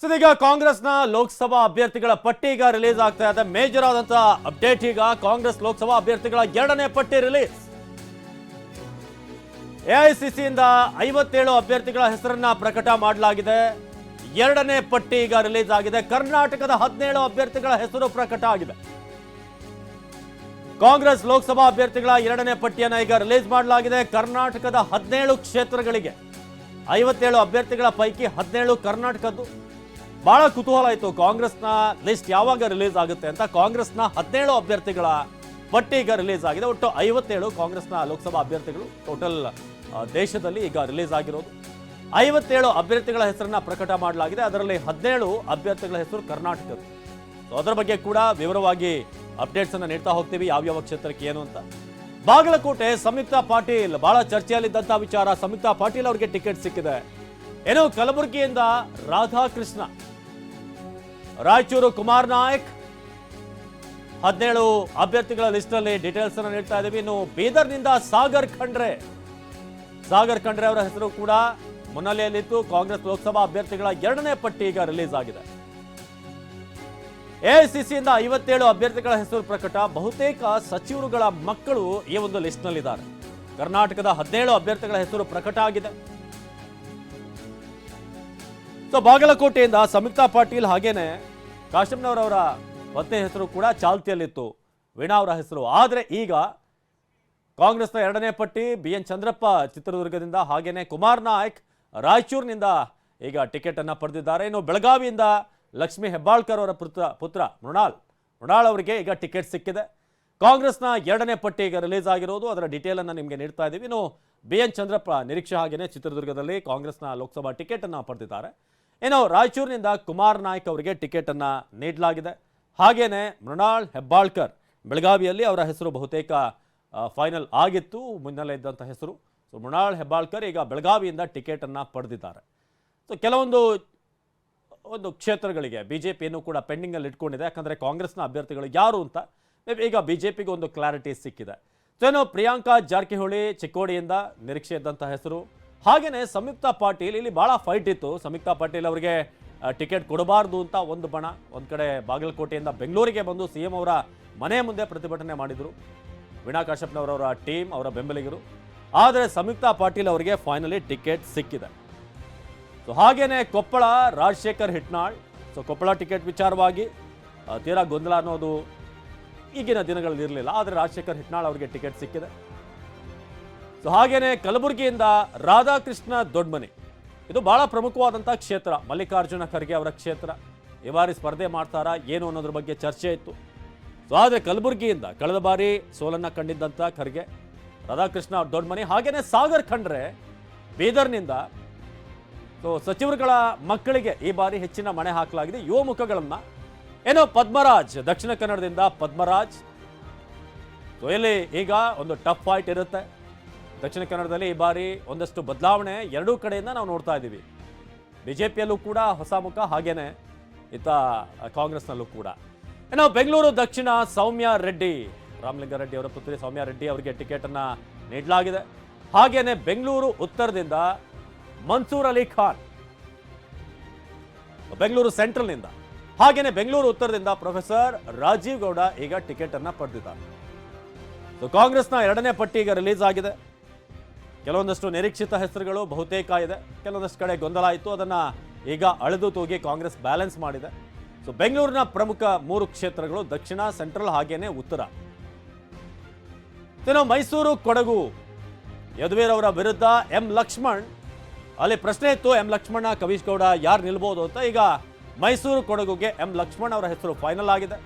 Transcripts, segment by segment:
ಸದ್ಯೀಗ ಕಾಂಗ್ರೆಸ್ನ ಲೋಕಸಭಾ ಅಭ್ಯರ್ಥಿಗಳ ಪಟ್ಟಿ ಈಗ ರಿಲೀಸ್ ಆಗ್ತಾ ಇದೆ. ಮೇಜರ್ ಆದಂತಹ ಅಪ್ಡೇಟ್ ಈಗ ಕಾಂಗ್ರೆಸ್ ಲೋಕಸಭಾ ಅಭ್ಯರ್ಥಿಗಳ ಎರಡನೇ ಪಟ್ಟಿ ರಿಲೀಸ್ ಎಐಸಿಸಿಯಿಂದ ಐವತ್ತೇಳು ಅಭ್ಯರ್ಥಿಗಳ ಹೆಸರನ್ನ ಪ್ರಕಟ ಮಾಡಲಾಗಿದೆ. ಎರಡನೇ ಪಟ್ಟಿ ಈಗ ರಿಲೀಸ್ ಆಗಿದೆ. ಕರ್ನಾಟಕದ ಹದಿನೇಳು ಅಭ್ಯರ್ಥಿಗಳ ಹೆಸರು ಪ್ರಕಟ ಆಗಿದೆ. ಕಾಂಗ್ರೆಸ್ ಲೋಕಸಭಾ ಅಭ್ಯರ್ಥಿಗಳ ಎರಡನೇ ಪಟ್ಟಿಯನ್ನು ಈಗ ರಿಲೀಸ್ ಮಾಡಲಾಗಿದೆ. ಕರ್ನಾಟಕದ ಹದಿನೇಳು ಕ್ಷೇತ್ರಗಳಿಗೆ ಐವತ್ತೇಳು ಅಭ್ಯರ್ಥಿಗಳ ಪೈಕಿ ಹದಿನೇಳು ಕರ್ನಾಟಕದ್ದು. ಬಹಳ ಕುತೂಹಲ ಇತ್ತು ಕಾಂಗ್ರೆಸ್ನ ಲಿಸ್ಟ್ ಯಾವಾಗ ರಿಲೀಸ್ ಆಗುತ್ತೆ ಅಂತ ಕಾಂಗ್ರೆಸ್ನ ಹದಿನೇಳು ಅಭ್ಯರ್ಥಿಗಳ ಪಟ್ಟಿ ಈಗ ರಿಲೀಸ್ ಆಗಿದೆ. ಒಟ್ಟು ಐವತ್ತೇಳು ಕಾಂಗ್ರೆಸ್ನ ಲೋಕಸಭಾ ಅಭ್ಯರ್ಥಿಗಳು ಟೋಟಲ್ ದೇಶದಲ್ಲಿ ಈಗ ರಿಲೀಸ್ ಆಗಿರೋದು. ಐವತ್ತೇಳು ಅಭ್ಯರ್ಥಿಗಳ ಹೆಸರನ್ನ ಪ್ರಕಟ ಮಾಡಲಾಗಿದೆ. ಅದರಲ್ಲಿ ಹದಿನೇಳು ಅಭ್ಯರ್ಥಿಗಳ ಹೆಸರು ಕರ್ನಾಟಕದ್ದು. ಸೊ ಅದರ ಬಗ್ಗೆ ಕೂಡ ವಿವರವಾಗಿ ಅಪ್ಡೇಟ್ಸ್ ಅನ್ನು ನೀಡ್ತಾ ಹೋಗ್ತೀವಿ. ಯಾವ್ಯಾವ ಕ್ಷೇತ್ರಕ್ಕೆ ಏನು ಅಂತ. ಬಾಗಲಕೋಟೆ ಸಂಯುಕ್ತ ಪಾಟೀಲ್, ಬಹಳ ಚರ್ಚೆಯಲ್ಲಿದ್ದಂತಹ ವಿಚಾರ. ಸಂಯುಕ್ತ ಪಾಟೀಲ್ ಅವರಿಗೆ ಟಿಕೆಟ್ ಸಿಕ್ಕಿದೆ. ಏನೋ ಕಲಬುರಗಿಯಿಂದ ರಾಧಾಕೃಷ್ಣ. ರಾಯಚೂರು ಕುಮಾರ್ ನಾಯಕ್. ಹದಿನೇಳು ಅಭ್ಯರ್ಥಿಗಳ ಲಿಸ್ಟ್ ಅಲ್ಲಿ ಡೀಟೇಲ್ಸ್ ಅನ್ನು ನೀಡ್ತಾ ಇದ್ದೀವಿ. ಇನ್ನು ಬೀದರ್ನಿಂದ ಸಾಗರ್ ಖಂಡ್ರೆ. ಸಾಗರ್ ಖಂಡ್ರೆ ಅವರ ಹೆಸರು ಕೂಡ ಮುನ್ನೆಲೆಯಲ್ಲಿತ್ತು. ಕಾಂಗ್ರೆಸ್ ಲೋಕಸಭಾ ಅಭ್ಯರ್ಥಿಗಳ ಎರಡನೇ ಪಟ್ಟಿ ಈಗ ರಿಲೀಸ್ ಆಗಿದೆ. ಎಐಸಿಸಿಯಿಂದ ಐವತ್ತೇಳು ಅಭ್ಯರ್ಥಿಗಳ ಹೆಸರು ಪ್ರಕಟ. ಬಹುತೇಕ ಸಚಿವರುಗಳ ಮಕ್ಕಳು ಈ ಒಂದು ಲಿಸ್ಟ್ನಲ್ಲಿದ್ದಾರೆ. ಕರ್ನಾಟಕದ ಹದಿನೇಳು ಅಭ್ಯರ್ಥಿಗಳ ಹೆಸರು ಪ್ರಕಟ ಆಗಿದೆ. ಸೊ ಬಾಗಲಕೋಟೆಯಿಂದ ಸಂಯುಕ್ತಾ ಪಾಟೀಲ್ ಹಾಗೇನೆ ಕಾಶಂನವರವರ ಪತ್ನಿ ಹೆಸರು ಕೂಡ ಚಾಲ್ತಿಯಲ್ಲಿತ್ತು, ವೀಣಾ ಅವರ ಹೆಸರು. ಆದರೆ ಈಗ ಕಾಂಗ್ರೆಸ್ನ ಎರಡನೇ ಪಟ್ಟಿ, ಬಿ ಎನ್ ಚಂದ್ರಪ್ಪ ಚಿತ್ರದುರ್ಗದಿಂದ ಹಾಗೇನೆ ಕುಮಾರ್ ನಾಯಕ್ ರಾಯಚೂರಿನಿಂದ ಈಗ ಟಿಕೆಟ್ ಅನ್ನ ಪಡೆದಿದ್ದಾರೆ. ಇನ್ನು ಬೆಳಗಾವಿಯಿಂದ ಲಕ್ಷ್ಮಿ ಹೆಬ್ಬಾಳ್ಕರ್ ಅವರ ಪುತ್ರ ಪುತ್ರ ಮೃಣಾಲ್ ಮೃಣಾಲ್ ಅವರಿಗೆ ಈಗ ಟಿಕೆಟ್ ಸಿಕ್ಕಿದೆ. ಕಾಂಗ್ರೆಸ್ನ ಎರಡನೇ ಪಟ್ಟಿ ಈಗ ರಿಲೀಸ್ ಆಗಿರೋದು, ಅದರ ಡೀಟೇಲ್ ಅನ್ನ ನಿಮಗೆ ನೀಡ್ತಾ ಇದ್ದೀವಿ. ಇನ್ನು ಬಿ ಎನ್ ಚಂದ್ರಪ್ಪ ನಿರೀಕ್ಷೆ ಹಾಗೇನೆ ಚಿತ್ರದುರ್ಗದಲ್ಲಿ ಕಾಂಗ್ರೆಸ್ನ ಲೋಕಸಭಾ ಟಿಕೆಟ್ ಅನ್ನ ಪಡೆದಿದ್ದಾರೆ. ಇನ್ನು ರಾಯಚೂರಿನಿಂದ ಕುಮಾರ್ ನಾಯ್ಕ ಅವರಿಗೆ ಟಿಕೆಟ್ ಅನ್ನ ನೀಡಲಾಗಿದೆ. ಹಾಗೇನೆ ಮೃಣಾಳ್ ಹೆಬ್ಬಾಳ್ಕರ್ ಬೆಳಗಾವಿಯಲ್ಲಿ ಅವರ ಹೆಸರು ಬಹುತೇಕ ಫೈನಲ್ ಆಗಿತ್ತು, ಮುನ್ನೆಲೆ ಇದ್ದಂಥ ಹೆಸರು. ಸೊ ಮೃಣಾಳ್ ಹೆಬ್ಬಾಳ್ಕರ್ ಈಗ ಬೆಳಗಾವಿಯಿಂದ ಟಿಕೆಟ್ ಅನ್ನ ಪಡೆದಿದ್ದಾರೆ. ಸೊ ಕೆಲವೊಂದು, ಒಂದು ಕ್ಷೇತ್ರಗಳಿಗೆ ಬಿ ಜೆ ಪಿಯನ್ನು ಕೂಡ ಪೆಂಡಿಂಗಲ್ಲಿ ಇಟ್ಕೊಂಡಿದೆ. ಯಾಕಂದರೆ ಕಾಂಗ್ರೆಸ್ನ ಅಭ್ಯರ್ಥಿಗಳು ಯಾರು ಅಂತ ಈಗ ಬಿ ಜೆ ಪಿಗೆ ಒಂದು ಕ್ಲಾರಿಟಿ ಸಿಕ್ಕಿದೆ. ಸೊ ಏನು ಪ್ರಿಯಾಂಕಾ ಜಾರಕಿಹೊಳಿ ಚಿಕ್ಕೋಡಿಯಿಂದ ನಿರೀಕ್ಷೆ ಇದ್ದಂಥ ಹೆಸರು. ಹಾಗೆಯೇ ಸಂಯುಕ್ತ ಪಾಟೀಲ್, ಇಲ್ಲಿ ಭಾಳ ಫೈಟ್ ಇತ್ತು. ಸಂಯುಕ್ತ ಪಾಟೀಲ್ ಅವರಿಗೆ ಟಿಕೆಟ್ ಕೊಡಬಾರ್ದು ಅಂತ ಒಂದು ಬಣ. ಒಂದು ಕಡೆ ಬಾಗಲಕೋಟೆಯಿಂದ ಬೆಂಗಳೂರಿಗೆ ಬಂದು ಸಿ ಎಂ ಅವರ ಮನೆ ಮುಂದೆ ಪ್ರತಿಭಟನೆ ಮಾಡಿದರು. ವೀಣಾ ಕಾಶ್ಯಪ್ನವರವರ ಟೀಮ್ ಅವರ ಬೆಂಬಲಿಗರು. ಆದರೆ ಸಂಯುಕ್ತ ಪಾಟೀಲ್ ಅವರಿಗೆ ಫೈನಲಿ ಟಿಕೆಟ್ ಸಿಕ್ಕಿದೆ. ಸೊ ಹಾಗೇನೆ ಕೊಪ್ಪಳ ರಾಜಶೇಖರ್ ಹಿಟ್ನಾಳ್. ಸೊ ಕೊಪ್ಪಳ ಟಿಕೆಟ್ ವಿಚಾರವಾಗಿ ತೀರಾ ಗೊಂದಲ ಅನ್ನೋದು ಈಗಿನ ದಿನಗಳಲ್ಲಿ ಇರಲಿಲ್ಲ. ಆದರೆ ರಾಜಶೇಖರ್ ಹಿಟ್ನಾಳ್ ಅವರಿಗೆ ಟಿಕೆಟ್ ಸಿಕ್ಕಿದೆ. ಸೊ ಹಾಗೇನೆ ಕಲಬುರಗಿಯಿಂದ ರಾಧಾಕೃಷ್ಣ ದೊಡ್ಮನಿ. ಇದು ಬಹಳ ಪ್ರಮುಖವಾದಂಥ ಕ್ಷೇತ್ರ. ಮಲ್ಲಿಕಾರ್ಜುನ ಖರ್ಗೆ ಅವರ ಕ್ಷೇತ್ರ. ಈ ಬಾರಿ ಸ್ಪರ್ಧೆ ಮಾಡ್ತಾರಾ ಏನು ಅನ್ನೋದ್ರ ಬಗ್ಗೆ ಚರ್ಚೆ ಇತ್ತು. ಸೊ ಆದರೆ ಕಲಬುರಗಿಯಿಂದ ಕಳೆದ ಬಾರಿ ಸೋಲನ್ನ ಕಂಡಿದ್ದಂಥ ಖರ್ಗೆ, ರಾಧಾಕೃಷ್ಣ ದೊಡ್ಡಮನೆ ಹಾಗೇನೆ ಸಾಗರ್ ಖಂಡ್ರೆ, ಬೀದರ್ನಿಂದ. ಸೊ ಸಚಿವರುಗಳ ಮಕ್ಕಳಿಗೆ ಈ ಬಾರಿ ಹೆಚ್ಚಿನ ಮಣೆ ಹಾಕಲಾಗಿದೆ. ಯುವ ಮುಖಗಳನ್ನ. ಏನೋ ಪದ್ಮರಾಜ್, ದಕ್ಷಿಣ ಕನ್ನಡದಿಂದ ಪದ್ಮರಾಜ್. ಸೊ ಇಲ್ಲಿ ಈಗ ಒಂದು ಟಫ್ ಫೈಟ್ ಇರುತ್ತೆ. ದಕ್ಷಿಣ ಕನ್ನಡದಲ್ಲಿ ಈ ಬಾರಿ ಒಂದಷ್ಟು ಬದಲಾವಣೆ ಎರಡೂ ಕಡೆಯಿಂದ ನಾವು ನೋಡ್ತಾ ಇದ್ದೀವಿ. ಬಿ ಜೆ ಪಿಯಲ್ಲೂ ಕೂಡ ಹೊಸ ಮುಖ, ಹಾಗೇನೆ ಇತ್ತ ಕಾಂಗ್ರೆಸ್ನಲ್ಲೂ ಕೂಡ. ಇನ್ನು ಬೆಂಗಳೂರು ದಕ್ಷಿಣ ಸೌಮ್ಯ ರೆಡ್ಡಿ ರಾಮಲಿಂಗಾರೆಡ್ಡಿ ಅವರ ಪುತ್ರಿ ಸೌಮ್ಯ ರೆಡ್ಡಿ ಅವರಿಗೆ ಟಿಕೆಟ್ ಅನ್ನ ನೀಡಲಾಗಿದೆ. ಹಾಗೇನೆ ಬೆಂಗಳೂರು ಉತ್ತರದಿಂದ ಮನ್ಸೂರ್ ಅಲಿ ಖಾನ್, ಬೆಂಗಳೂರು ಸೆಂಟ್ರಲ್ನಿಂದ. ಹಾಗೇನೆ ಬೆಂಗಳೂರು ಉತ್ತರದಿಂದ ಪ್ರೊಫೆಸರ್ ರಾಜೀವ್ ಗೌಡ ಈಗ ಟಿಕೆಟ್ ಅನ್ನ ಪಡೆದಿದ್ದಾರೆ ಕಾಂಗ್ರೆಸ್ನ ಎರಡನೇ ಪಟ್ಟಿ ಈಗ ರಿಲೀಸ್ ಆಗಿದೆ. ಕೆಲವೊಂದಷ್ಟು ನಿರೀಕ್ಷಿತ ಹೆಸರುಗಳು ಬಹುತೇಕ ಇದೆ. ಕೆಲವೊಂದಷ್ಟು ಕಡೆ ಗೊಂದಲ ಇತ್ತು. ಅದನ್ನು ಈಗ ಅಳೆದು ತೂಗಿ ಕಾಂಗ್ರೆಸ್ ಬ್ಯಾಲೆನ್ಸ್ ಮಾಡಿದೆ. ಸೊ ಬೆಂಗಳೂರಿನ ಪ್ರಮುಖ ಮೂರು ಕ್ಷೇತ್ರಗಳು ದಕ್ಷಿಣ, ಸೆಂಟ್ರಲ್ ಹಾಗೇನೆ ಉತ್ತರ. ಇನ್ನು ಮೈಸೂರು ಕೊಡಗು. ಯದುವೀರ್ ಅವರ ವಿರುದ್ಧ ಎಂ ಲಕ್ಷ್ಮಣ್. ಅಲ್ಲಿ ಪ್ರಶ್ನೆ ಇತ್ತು, ಎಂ ಲಕ್ಷ್ಮಣ ಕವೀಶ್ ಗೌಡ ಯಾರು ನಿಲ್ಬೋದು ಅಂತ. ಈಗ ಮೈಸೂರು ಕೊಡಗುಗೆ ಎಂ ಲಕ್ಷ್ಮಣ್ ಅವರ ಹೆಸರು ಫೈನಲ್ ಆಗಿದೆ.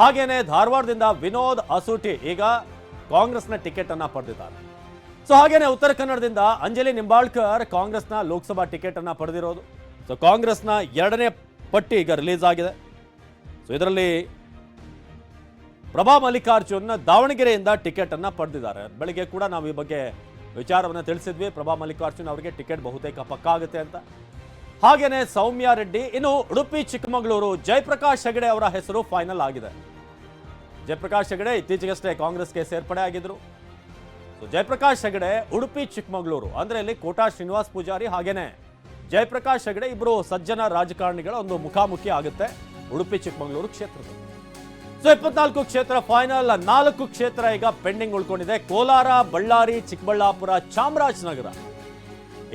ಹಾಗೇನೆ ಧಾರವಾಡದಿಂದ ವಿನೋದ್ ಅಸೂಟಿ ಈಗ ಕಾಂಗ್ರೆಸ್ನ ಟಿಕೆಟ್ ಅನ್ನ ಪಡೆದಿದ್ದಾರೆ. ಸೊ ಹಾಗೇನೆ ಉತ್ತರ ಕನ್ನಡದಿಂದ ಅಂಜಲಿ ನಿಂಬಾಳ್ಕರ್ ಕಾಂಗ್ರೆಸ್ನ ಲೋಕಸಭಾ ಟಿಕೆಟ್ ಅನ್ನ ಪಡೆದಿರೋದು. ಸೊ ಕಾಂಗ್ರೆಸ್ನ ಎರಡನೇ ಪಟ್ಟಿ ಈಗ ರಿಲೀಸ್ ಆಗಿದೆ. ಸೊ ಇದರಲ್ಲಿ ಪ್ರಭಾ ಮಲ್ಲಿಕಾರ್ಜುನ್ ದಾವಣಗೆರೆಯಿಂದ ಟಿಕೆಟ್ ಅನ್ನ ಪಡೆದಿದ್ದಾರೆ. ಬೆಳಿಗ್ಗೆ ಕೂಡ ನಾವು ಈ ಬಗ್ಗೆ ವಿಚಾರವನ್ನು ತಿಳಿಸಿದ್ವಿ. ಪ್ರಭಾ ಮಲ್ಲಿಕಾರ್ಜುನ್ ಅವರಿಗೆ ಟಿಕೆಟ್ ಬಹುತೇಕ ಪಕ್ಕ ಆಗುತ್ತೆ ಅಂತ. ಹಾಗೇನೆ ಸೌಮ್ಯ ರೆಡ್ಡಿ, ಇನ್ನು ಉಡುಪಿ, ಚಿಕ್ಕಮಗಳೂರು ಜಯಪ್ರಕಾಶ್ ಹೆಗಡೆ ಅವರ ಹೆಸರು ಫೈನಲ್ ಆಗಿದೆ. ಜಯಪ್ರಕಾಶ್ ಹೆಗಡೆ ಇತ್ತೀಚೆಗಷ್ಟೇ ಕಾಂಗ್ರೆಸ್ಗೆ ಸೇರ್ಪಡೆ ಆಗಿದ್ರು. ಜಯಪ್ರಕಾಶ್ ಹೆಗಡೆ, ಉಡುಪಿ, ಚಿಕ್ಕಮಗಳೂರು. ಅಂದ್ರೆ ಇಲ್ಲಿ ಕೋಟಾ ಶ್ರೀನಿವಾಸ್ ಪೂಜಾರಿ ಹಾಗೇನೆ. ಜಯಪ್ರಕಾಶ್ ಹೆಗಡೆ ಇಬ್ಬರು ಸಜ್ಜನ ರಾಜಕಾರಣಿಗಳ ಒಂದು ಮುಖಾಮುಖಿ ಆಗುತ್ತೆ ಉಡುಪಿ, ಚಿಕ್ಕಮಗಳೂರು ಕ್ಷೇತ್ರದಲ್ಲಿ. ಸೊ, ಇಪ್ಪತ್ನಾಲ್ಕು ಕ್ಷೇತ್ರ ಫೈನಲ್ ನಾಲ್ಕು ಕ್ಷೇತ್ರ ಈಗ ಪೆಂಡಿಂಗ್ ಉಳ್ಕೊಂಡಿದೆ. ಕೋಲಾರ, ಬಳ್ಳಾರಿ, ಚಿಕ್ಕಬಳ್ಳಾಪುರ, ಚಾಮರಾಜನಗರ.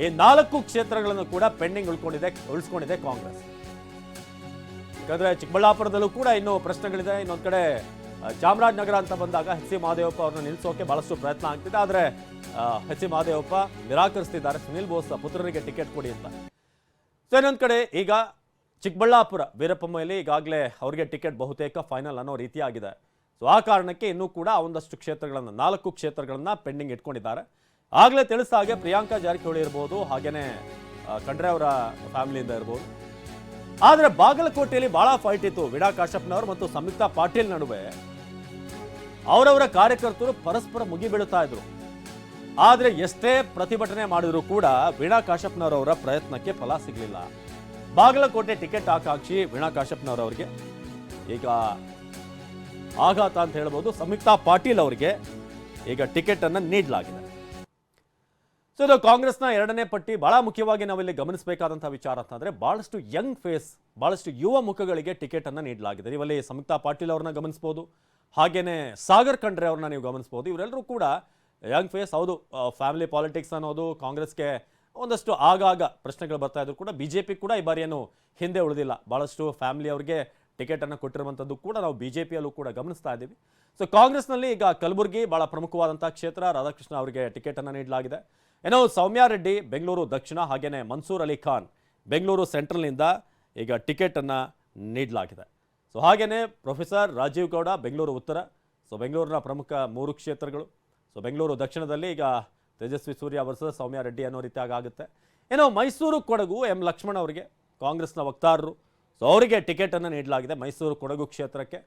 ಈ ನಾಲ್ಕು ಕ್ಷೇತ್ರಗಳನ್ನು ಕೂಡ ಪೆಂಡಿಂಗ್ ಉಳ್ಕೊಂಡಿದೆ, ಉಳಿಸ್ಕೊಂಡಿದೆ ಕಾಂಗ್ರೆಸ್. ಯಾಕಂದ್ರೆ ಚಿಕ್ಕಬಳ್ಳಾಪುರದಲ್ಲೂ ಕೂಡ ಇನ್ನೂ ಪ್ರಶ್ನೆಗಳಿದೆ. ಇನ್ನೊಂದ್ ಕಡೆ ಚಾಮರಾಜನಗರ ಅಂತ ಬಂದಾಗ ಎಚ್ ಸಿ ಮಹದೇವಪ್ಪ ಅವ್ರನ್ನ ನಿಲ್ಲಿಸೋಕೆ ಬಹಳಷ್ಟು ಪ್ರಯತ್ನ ಆಗ್ತಿದೆ. ಆದ್ರೆ ಎಚ್ ಸಿ ಮಹದೇವಪ್ಪ ನಿರಾಕರಿಸ್ತಿದ್ದಾರೆ. ಸುನಿಲ್ ಬೋಸ್ ಪುತ್ರರಿಗೆ ಟಿಕೆಟ್ ಕೊಡಿ ಅಂತ. ಸೊ ಇನ್ನೊಂದು ಕಡೆ ಈಗ ಚಿಕ್ಕಬಳ್ಳಾಪುರ ವೀರಪ್ಪ ಮೊಯ್ಲಿ ಈಗಾಗಲೇ ಅವರಿಗೆ ಟಿಕೆಟ್ ಬಹುತೇಕ ಫೈನಲ್ ಅನ್ನೋ ರೀತಿಯಾಗಿದೆ ಸೊ ಆ ಕಾರಣಕ್ಕೆ ಇನ್ನೂ ಕೂಡ ಒಂದಷ್ಟು ಕ್ಷೇತ್ರಗಳನ್ನು, ನಾಲ್ಕು ಕ್ಷೇತ್ರಗಳನ್ನು ಪೆಂಡಿಂಗ್ ಇಟ್ಕೊಂಡಿದ್ದಾರೆ. ಆಗಲೇ ತಿಳಿಸ ಹಾಗೆ ಪ್ರಿಯಾಂಕಾ ಜಾರಕಿಹೊಳಿ ಇರ್ಬೋದು ಹಾಗೆಯೇ ಖಂಡ್ರೆ ಅವರ ಫ್ಯಾಮಿಲಿಯಿಂದ ಇರ್ಬೋದು. ಆದ್ರೆ ಬಾಗಲಕೋಟೆಯಲ್ಲಿ ಬಹಳ ಫೈಟ್ ಇತ್ತು. ವಿಡಾ ಕಾಶ್ಯಪ್ನವರು ಮತ್ತು ಸಂಯುಕ್ತಾ ಪಾಟೀಲ್ ನಡುವೆ. ಅವರವರ ಕಾರ್ಯಕರ್ತರು ಪರಸ್ಪರ ಮುಗಿಬೀಳುತ್ತಾ ಇದ್ರು. ಆದರೆ ಎಷ್ಟೇ ಪ್ರತಿಭಟನೆ ಮಾಡಿದ್ರು ಕೂಡ ವೀಣಾ ಕಾಶ್ಯಪ್ನವರವರ ಪ್ರಯತ್ನಕ್ಕೆ ಫಲ ಸಿಗಲಿಲ್ಲ. ಬಾಗಲಕೋಟೆ ಟಿಕೆಟ್ ಹಾಕಾಕ್ಷಿ ವೀಣಾ ಕಾಶ್ಯಪ್ನವರವರಿಗೆ. ಈಗ ಆಘಾತ ಅಂತ ಹೇಳ್ಬೋದು. ಸಂಯುಕ್ತಾ ಪಾಟೀಲ್ ಅವರಿಗೆ ಈಗ ಟಿಕೆಟ್ ಅನ್ನ ನೀಡಲಾಗಿದೆ. ಸೊ ಇದು ಕಾಂಗ್ರೆಸ್ನ ಎರಡನೇ ಪಟ್ಟಿ. ಬಹಳ ಮುಖ್ಯವಾಗಿ ನಾವಿಲ್ಲಿ ಗಮನಿಸಬೇಕಾದಂಥ ವಿಚಾರ ಅಂತಂದ್ರೆ ಬಹಳಷ್ಟು ಯಂಗ್ ಫೇಸ್ ಬಹಳಷ್ಟು ಯುವ ಮುಖಗಳಿಗೆ ಟಿಕೆಟ್ ಅನ್ನ ನೀಡಲಾಗಿದೆ. ಇವಲ್ಲಿ ಸಂಯುಕ್ತಾ ಪಾಟೀಲ್ ಅವ್ರನ್ನ ಗಮನಿಸಬಹುದು ಹಾಗೆಯೇ ಸಾಗರ್ ಖಂಡ್ರೆ ಅವ್ರನ್ನ ನೀವು ಗಮನಿಸಬಹುದು ಇವರೆಲ್ಲರೂ ಕೂಡ ಯಂಗ್ ಫೇಸ್ ಹೌದು ಫ್ಯಾಮಿಲಿ ಪಾಲಿಟಿಕ್ಸ್ ಅನ್ನೋದು, ಕಾಂಗ್ರೆಸ್ಗೆ ಒಂದಷ್ಟು ಆಗಾಗ ಪ್ರಶ್ನೆಗಳು ಬರ್ತಾ ಇದ್ರು ಕೂಡ ಬಿಜೆಪಿ ಕೂಡ ಈ ಬಾರಿ ಏನು ಹಿಂದೆ ಉಳಿದಿಲ್ಲ. ಬಹಳಷ್ಟು ಫ್ಯಾಮಿಲಿ ಅವರಿಗೆ ಟಿಕೆಟ್ ಅನ್ನು ಕೊಟ್ಟಿರುವಂಥದ್ದು ಕೂಡ ನಾವು ಬಿಜೆಪಿಯಲ್ಲೂ ಕೂಡ ಗಮನಿಸ್ತಾ ಇದ್ದೀವಿ. ಸೊ ಕಾಂಗ್ರೆಸ್ನಲ್ಲಿ ಈಗ ಕಲಬುರಗಿ ಬಹಳ ಪ್ರಮುಖವಾದಂಥ ಕ್ಷೇತ್ರ, ರಾಧಾಕೃಷ್ಣ ಅವರಿಗೆ ಟಿಕೆಟ್ ಅನ್ನು ನೀಡಲಾಗಿದೆ. ಏನೋ ಸೌಮ್ಯ ರೆಡ್ಡಿ ಬೆಂಗಳೂರು, ದಕ್ಷಿಣ ಹಾಗೆಯೇ ಮನ್ಸೂರ್ ಅಲಿ ಖಾನ್ ಬೆಂಗಳೂರು ಸೆಂಟ್ರಲ್ನಿಂದ ಈಗ ಟಿಕೆಟನ್ನು ನೀಡಲಾಗಿದೆ. ಸೊ ಹಾಗೆಯೇ ಪ್ರೊಫೆಸರ್ ರಾಜೀವ್ ಗೌಡ ಬೆಂಗಳೂರು ಉತ್ತರ. ಸೊ ಬೆಂಗಳೂರಿನ ಪ್ರಮುಖ ಮೂರು ಕ್ಷೇತ್ರಗಳು. ಸೊ ಬೆಂಗಳೂರು ದಕ್ಷಿಣದಲ್ಲಿ ಈಗ ತೇಜಸ್ವಿ ಸೂರ್ಯ ವರ್ಸಸ್ ಸೌಮ್ಯ ರೆಡ್ಡಿ ಅನ್ನೋ ರೀತಿಯಾಗಿ ಆಗುತ್ತೆ. ಏನೋ ಮೈಸೂರು ಕೊಡಗು ಎಂ ಲಕ್ಷ್ಮಣ ಅವರಿಗೆ, ಕಾಂಗ್ರೆಸ್ನ ವಕ್ತಾರರು. ಸೊ ಅವರಿಗೆ ಟಿಕೆಟನ್ನು ನೀಡಲಾಗಿದೆ ಮೈಸೂರು ಕೊಡಗು ಕ್ಷೇತ್ರಕ್ಕೆ.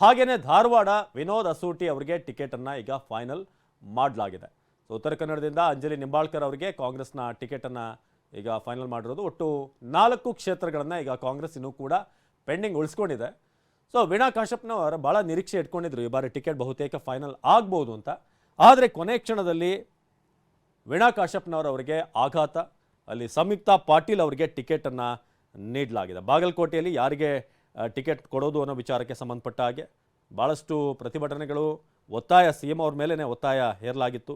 ಹಾಗೆಯೇ ಧಾರವಾಡ ವಿನೋದ್ ಅಸೂಟಿ ಅವರಿಗೆ ಟಿಕೆಟನ್ನು ಈಗ ಫೈನಲ್ ಮಾಡಲಾಗಿದೆ. ಸೊ ಉತ್ತರ ಕನ್ನಡದಿಂದ ಅಂಜಲಿ ನಿಂಬಾಳ್ಕರ್ ಅವರಿಗೆ ಕಾಂಗ್ರೆಸ್ನ ಟಿಕೆಟನ್ನು ಈಗ ಫೈನಲ್ ಮಾಡಿರೋದು. ಒಟ್ಟು ನಾಲ್ಕು ಕ್ಷೇತ್ರಗಳನ್ನು ಈಗ ಕಾಂಗ್ರೆಸ್ ಇನ್ನೂ ಕೂಡ ಪೆಂಡಿಂಗ್ ಉಳಿಸ್ಕೊಂಡಿದೆ. ಸೊ ವೀಣಾ ಕಾಶ್ಯಪ್ನವರು ಭಾಳ ನಿರೀಕ್ಷೆ ಇಟ್ಕೊಂಡಿದ್ರು ಈ ಬಾರಿ ಟಿಕೆಟ್ ಬಹುತೇಕ ಫೈನಲ್ ಆಗ್ಬೋದು ಅಂತ. ಆದರೆ ಕೊನೆ ಕ್ಷಣದಲ್ಲಿ ವೀಣಾ ಕಾಶ್ಯಪ್ನವರವರಿಗೆ ಆಘಾತ, ಅಲ್ಲಿ ಸಂಯುಕ್ತಾ ಪಾಟೀಲ್ ಅವರಿಗೆ ಟಿಕೆಟನ್ನು ನೀಡಲಾಗಿದೆ. ಬಾಗಲಕೋಟೆಯಲ್ಲಿ ಯಾರಿಗೆ ಟಿಕೆಟ್ ಕೊಡೋದು ಅನ್ನೋ ವಿಚಾರಕ್ಕೆ ಸಂಬಂಧಪಟ್ಟ ಹಾಗೆ ಭಾಳಷ್ಟು ಪ್ರತಿಭಟನೆಗಳು ಒತ್ತಾಯ ಸಿ ಎಂ ಅವ್ರ ಮೇಲೇ ಒತ್ತಾಯ ಹೇರಲಾಗಿತ್ತು.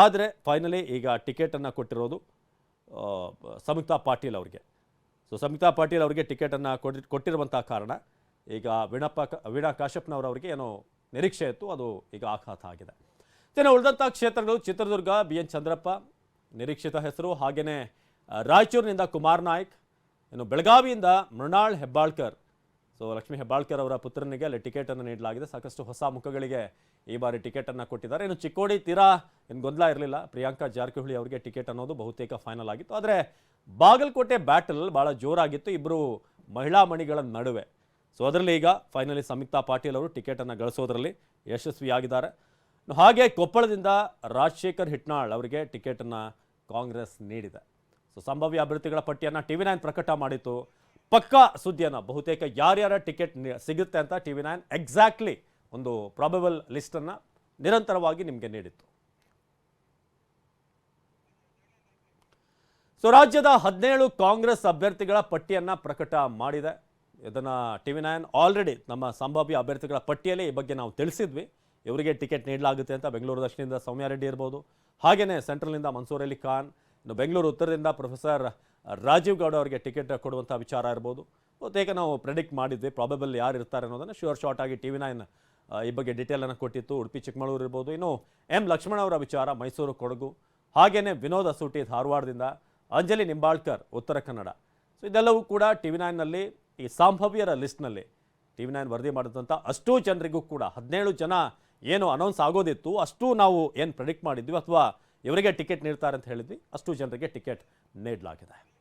ಆದರೆ ಫೈನಲಿ ಈಗ ಟಿಕೆಟನ್ನು ಕೊಟ್ಟಿರೋದು ಸಂಯುಕ್ತಾ ಪಾಟೀಲ್ ಅವರಿಗೆ. ಸೊ ಸಂಯುಕ್ತಾ ಪಾಟೀಲ್ ಅವರಿಗೆ ಟಿಕೆಟನ್ನು ಕೊಡಿ ಕೊಟ್ಟಿರುವಂಥ ಕಾರಣ ಈಗ ವೀಣಪ್ಪ ವೀಣಾ ಕಾಶ್ಯಪ್ನವರವರಿಗೆ ಏನೋ ನಿರೀಕ್ಷೆ ಇತ್ತು, ಅದು ಈಗ ಆಘಾತ ಆಗಿದೆ. ಇನ್ನು ಉಳಿದಂಥ ಕ್ಷೇತ್ರಗಳು, ಚಿತ್ರದುರ್ಗ ಬಿ ಎನ್ ಚಂದ್ರಪ್ಪ, ನಿರೀಕ್ಷಿತ ಹೆಸರು ಹಾಗೆಯೇ ರಾಯಚೂರಿನಿಂದ ಕುಮಾರ್ ನಾಯ್ಕ್, ಇನ್ನು ಬೆಳಗಾವಿಯಿಂದ ಮೃಣಾಳ್ ಹೆಬ್ಬಾಳ್ಕರ್ ಸೊ ಲಕ್ಷ್ಮೀ ಹೆಬ್ಬಾಳ್ಕರ್ ಅವರ ಪುತ್ರನಿಗೆ ಅಲ್ಲಿ ಟಿಕೆಟನ್ನು ನೀಡಲಾಗಿದೆ. ಸಾಕಷ್ಟು ಹೊಸ ಮುಖಗಳಿಗೆ ಈ ಬಾರಿ ಟಿಕೆಟನ್ನು ಕೊಟ್ಟಿದ್ದಾರೆ. ಇನ್ನು ಚಿಕ್ಕೋಡಿ ತೀರಾ ಏನು ಗೊಂದಲ ಇರಲಿಲ್ಲ. ಪ್ರಿಯಾಂಕಾ ಜಾರಕಿಹೊಳಿ ಅವರಿಗೆ ಟಿಕೆಟ್ ಅನ್ನೋದು ಬಹುತೇಕ ಫೈನಲ್ ಆಗಿತ್ತು. ಆದರೆ ಬಾಗಲಕೋಟೆ ಬ್ಯಾಟಲ್ ಭಾಳ ಜೋರಾಗಿತ್ತು. ಇಬ್ಬರು ಮಹಿಳಾ ಮಣಿಗಳ ನಡುವೆ. ಸೊ ಅದರಲ್ಲಿ ಈಗ ಫೈನಲಿ ಸಂಯುಕ್ತಾ ಪಾಟೀಲ್ ಅವರು ಟಿಕೆಟನ್ನು ಗಳಿಸೋದ್ರಲ್ಲಿ ಯಶಸ್ವಿಯಾಗಿದ್ದಾರೆ. ಹಾಗೆ ಕೊಪ್ಪಳದಿಂದ ರಾಜಶೇಖರ್ ಹಿಟ್ನಾಳ್ ಅವರಿಗೆ ಟಿಕೆಟನ್ನು ಕಾಂಗ್ರೆಸ್ ನೀಡಿದೆ. ಸೊ ಸಂಭಾವ್ಯ ಅಭ್ಯರ್ಥಿಗಳ ಪಟ್ಟಿಯನ್ನು ಟಿ ವಿ ನೈನ್ ಪ್ರಕಟ ಮಾಡಿತ್ತು. ಪಕ್ಕಾ ಸುದ್ದಿಯನ್ನು. ಬಹುತೇಕ ಯಾರ್ಯಾರ ಟಿಕೆಟ್ ಸಿಗುತ್ತೆ ಅಂತ ಟಿ ವಿ ನೈನ್ ಎಕ್ಸಾಕ್ಟ್ಲಿ ಒಂದು ಪ್ರಾಬಬಲ್ ಲಿಸ್ಟನ್ನು ನಿರಂತರವಾಗಿ ನಿಮಗೆ ನೀಡಿತ್ತು. ಸೊ, ರಾಜ್ಯದ ಹದಿನೇಳು ಕಾಂಗ್ರೆಸ್ ಅಭ್ಯರ್ಥಿಗಳ ಪಟ್ಟಿಯನ್ನು ಪ್ರಕಟ ಮಾಡಿದೆ. ಇದನ್ನು ಟಿ ವಿ ನೈನ್ ಆಲ್ರೆಡಿ ನಮ್ಮ ಸಂಭಾವ್ಯ ಅಭ್ಯರ್ಥಿಗಳ ಪಟ್ಟಿಯಲ್ಲಿ ಈ ಬಗ್ಗೆ ನಾವು ತಿಳಿಸಿದ್ವಿ. ಇವರಿಗೆ ಟಿಕೆಟ್ ನೀಡಲಾಗುತ್ತೆ ಅಂತ ಬೆಂಗಳೂರು ದಕ್ಷಿಣದಿಂದ ಸೌಮ್ಯ ರೆಡ್ಡಿ ಇರ್ಬೋದು ಹಾಗೆಯೇ ಸೆಂಟ್ರಲ್ನಿಂದ ಮನ್ಸೂರ್ ಅಲಿ ಖಾನ್ ಇನ್ನು ಬೆಂಗಳೂರು ಉತ್ತರದಿಂದ ಪ್ರೊಫೆಸರ್ ರಾಜೀವ್ ಗೌಡ ಅವರಿಗೆ ಟಿಕೆಟ್ ಕೊಡುವಂಥ ವಿಚಾರ ಇರ್ಬೋದು. ಬಹುತೇಕ ನಾವು ಪ್ರೆಡಿಕ್ಟ್ ಮಾಡಿದ್ವಿ ಪ್ರಾಬಬಲ್ ಯಾರು ಇರ್ತಾರೆ ಅನ್ನೋದನ್ನು. ಶ್ಯೂರ್ ಶಾರ್ಟ್ ಆಗಿ ಟಿ ವಿ ನೈನ್ ಈ ಬಗ್ಗೆ ಡೀಟೇಲನ್ನು ಕೊಟ್ಟಿತ್ತು. ಉಡುಪಿ, ಚಿಕ್ಕಮಗಳೂರು ಇರ್ಬೋದು. ಇನ್ನು ಎಂ ಲಕ್ಷ್ಮಣ ಅವರ ವಿಚಾರ, ಮೈಸೂರು ಕೊಡಗು. ಹಾಗೆಯೇ ವಿನೋದ್ ಅಸೂಟಿ ಧಾರವಾಡದಿಂದ ಅಂಜಲಿ ನಿಂಬಾಳ್ಕರ್, ಉತ್ತರ ಕನ್ನಡ. ಸೊ ಇದೆಲ್ಲವೂ ಕೂಡ ಟಿ ವಿ ನೈನ್ನಲ್ಲಿ ಈ ಸಂಭವ್ಯರ ಲಿಸ್ಟ್ನಲ್ಲಿ ಟಿ ವಿ ನೈನ್ ವರದಿ ಮಾಡಿದಂಥ ಅಷ್ಟೂ ಜನರಿಗೂ ಕೂಡ, ಹದಿನೇಳು ಜನ ಏನು ಅನೌನ್ಸ್ ಆಗೋದಿತ್ತು, ಅಷ್ಟು ನಾವು ಏನು ಪ್ರೆಡಿಕ್ಟ್ ಮಾಡಿದ್ವಿ ಅಥವಾ ಇವರಿಗೆ ಟಿಕೆಟ್ ನೀಡ್ತಾರೆ ಅಂತ ಹೇಳಿದ್ವಿ. ಅಷ್ಟು ಜನರಿಗೆ ಟಿಕೆಟ್ ನೀಡಲಾಗಿದೆ.